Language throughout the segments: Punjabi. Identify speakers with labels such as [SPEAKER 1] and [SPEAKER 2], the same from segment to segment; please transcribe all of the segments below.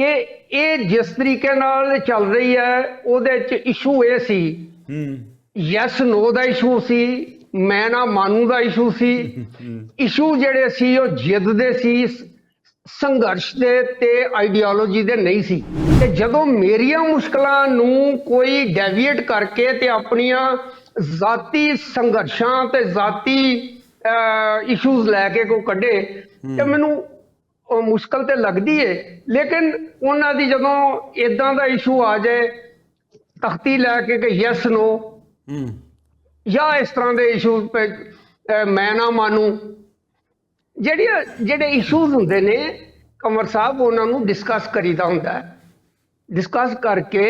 [SPEAKER 1] ਕਿ ਇਹ ਜਿਸ ਤਰੀਕੇ ਨਾਲ ਚੱਲ ਰਹੀ ਹੈ ਉਹਦੇ ਚ ਇਸ਼ੂ ਇਹ ਸੀ।
[SPEAKER 2] ਹੂੰ।
[SPEAKER 1] ਯੈਸ ਨੋ ਦਾ ਇਸ਼ੂ ਸੀ। ਮੈਂ ਨਾ ਮਾਨੂ ਦਾ ਇਸ਼ੂ ਸੀ। ਇਸ਼ੂ ਜਿਹੜੇ ਸੀ ਉਹ ਜਿੱਦ ਦੇ ਸੀ ਸੰਘਰਸ਼ ਦੇ ਤੇ ਆਈਡੀਓਲੋਜੀ ਦੇ ਨਹੀਂ ਸੀ। ਤੇ ਜਦੋਂ ਮੇਰੀਆਂ ਮੁਸ਼ਕਲਾਂ ਨੂੰ ਕੋਈ ਡੈਵੀਏਟ ਕਰਕੇ ਤੇ ਆਪਣੀਆਂ ਜ਼ਾਤੀ ਸੰਘਰਸ਼ਾਂ ਤੇ ਜ਼ਾਤੀ ਇਸ਼ੂਜ਼ ਲੈ ਕੇ ਕੋ ਕੱਢੇ ਤੇ ਮੈਨੂੰ ਉਹ ਮੁਸ਼ਕਲ ਤੇ ਲੱਗਦੀ ਏ ਲੇਕਿਨ ਉਹਨਾਂ ਦੀ ਜਦੋਂ ਇਦਾਂ ਦਾ ਇਸ਼ੂ ਆ ਜਾਏ ਤਖਤੀ ਲੈ ਕੇ ਕਿ ਯੈਸ ਨੋ
[SPEAKER 2] ਹੂੰ।
[SPEAKER 1] ਜਾਂ ਇਸ ਤਰ੍ਹਾਂ ਦੇ ਇਸ਼ੂ ਮੈਂ ਨਾ ਮਾਨੂ ਜਿਹੜੀਆਂ ਜਿਹੜੇ ਇਸ਼ੂਜ਼ ਹੁੰਦੇ ਨੇ ਕਮਰ ਸਾਹਿਬ ਉਹਨਾਂ ਨੂੰ ਡਿਸਕਸ ਕਰੀਦਾ ਹੁੰਦਾ ਹੈ। ਡਿਸਕਸ ਕਰਕੇ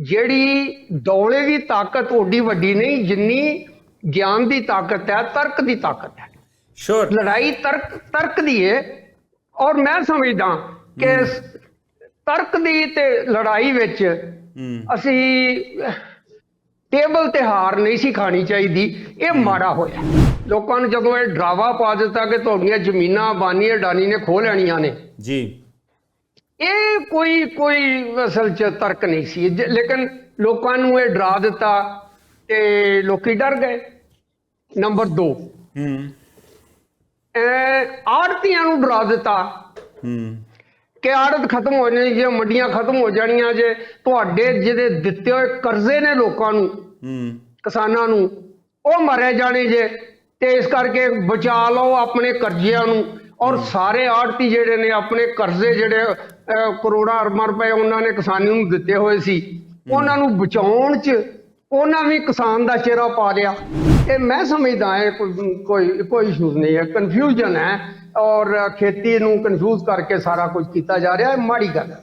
[SPEAKER 1] ਜਿਹੜੀ ਦੌਲੇ ਦੀ ਤਾਕਤ ਓਡੀ ਵੱਡੀ ਨਹੀਂ ਜਿੰਨੀ ਗਿਆਨ ਦੀ ਤਾਕਤ ਹੈ ਤਰਕ ਦੀ ਤਾਕਤ ਹੈ।
[SPEAKER 2] ਸ਼ੋਰ
[SPEAKER 1] ਲੜਾਈ ਤਰਕ ਤਰਕ ਦੀ ਹੈ ਔਰ ਮੈਂ ਸਮਝਦਾ ਕਿ ਤਰਕ ਦੀ ਤੇ ਲੜਾਈ ਵਿੱਚ ਅਸੀਂ ਟੇਬਲ ਤੇ ਹਾਰ ਨਹੀਂ ਸੀ ਖਾਣੀ ਚਾਹੀਦੀ ਇਹ ਮਾੜਾ ਹੋਇਆ। ਲੋਕਾਂ ਨੂੰ ਜਦੋਂ ਇਹ ਡਰਾਵਾ ਪਾ ਦਿੱਤਾ ਕਿ ਤੁਹਾਡੀਆਂ ਜ਼ਮੀਨਾਂ ਬਾਨੀ ਅਡਾਨੀ ਨੇ ਖੋਹ ਲੈਣੀਆਂ ਨੇ।
[SPEAKER 2] ਜੀ।
[SPEAKER 1] ਇਹ ਕੋਈ ਕੋਈ ਅਸਲ ਚ ਤਰਕ ਨਹੀਂ ਸੀ। ਲੇਕਿਨ ਲੋਕਾਂ ਨੂੰ ਇਹ ਡਰਾ ਦਿੱਤਾ ਤੇ ਲੋਕੀ ਡਰ ਗਏ। ਨੰਬਰ 2
[SPEAKER 2] ਹੂੰ।
[SPEAKER 1] ਆੜਤੀਆਂ ਨੂੰ ਡਰਾ ਦਿੱਤਾ।
[SPEAKER 2] ਹੂੰ।
[SPEAKER 1] ਕਿ ਆੜਤ ਖਤਮ ਹੋ ਜਾਣੀ ਜੇ ਮੰਡੀਆਂ ਖਤਮ ਹੋ ਜਾਣੀਆਂ ਜੇ ਤੁਹਾਡੇ ਜਿਹਦੇ ਦਿੱਤੇ ਹੋਏ ਕਰਜ਼ੇ ਨੇ ਲੋਕਾਂ ਨੂੰ
[SPEAKER 2] ਹੂੰ।
[SPEAKER 1] ਕਿਸਾਨਾਂ ਨੂੰ ਉਹ ਮਾਰੇ ਜਾਣੇ ਜੇ ਤੇ ਇਸ ਕਰਕੇ ਬਚਾ ਲਓ ਆਪਣੇ ਕਰਜ਼ਿਆਂ ਨੂੰ। ਔਰ ਸਾਰੇ ਆੜਤੀ ਜਿਹੜੇ ਨੇ ਆਪਣੇ ਕਰਜ਼ੇ ਜਿਹੜੇ ਕਰੋੜਾਂ ਅਰਬਾਂ ਰੁਪਏ ਉਹਨਾਂ ਨੇ ਕਿਸਾਨੀ ਨੂੰ ਦਿੱਤੇ ਹੋਏ ਸੀ ਉਹਨਾਂ ਨੂੰ ਬਚਾਉਣ 'ਚ ਉਹਨਾਂ ਵੀ ਕਿਸਾਨ ਦਾ ਚਿਹਰਾ ਪਾ ਲਿਆ। ਇਹ ਮੈਂ ਸਮਝਦਾ ਹੈ ਕੋਈ ਕੋਈ ਕੋਈ ਇਸ਼ੂ ਨਹੀਂ ਹੈ ਕਨਫਿਊਜ਼ਨ ਹੈ ਔਰ ਖੇਤੀ ਨੂੰ ਕਨਫਿਊਜ਼ ਕਰਕੇ ਸਾਰਾ ਕੁਝ ਕੀਤਾ ਜਾ ਰਿਹਾ ਹੈ ਮਾੜੀ ਗੱਲ ਹੈ।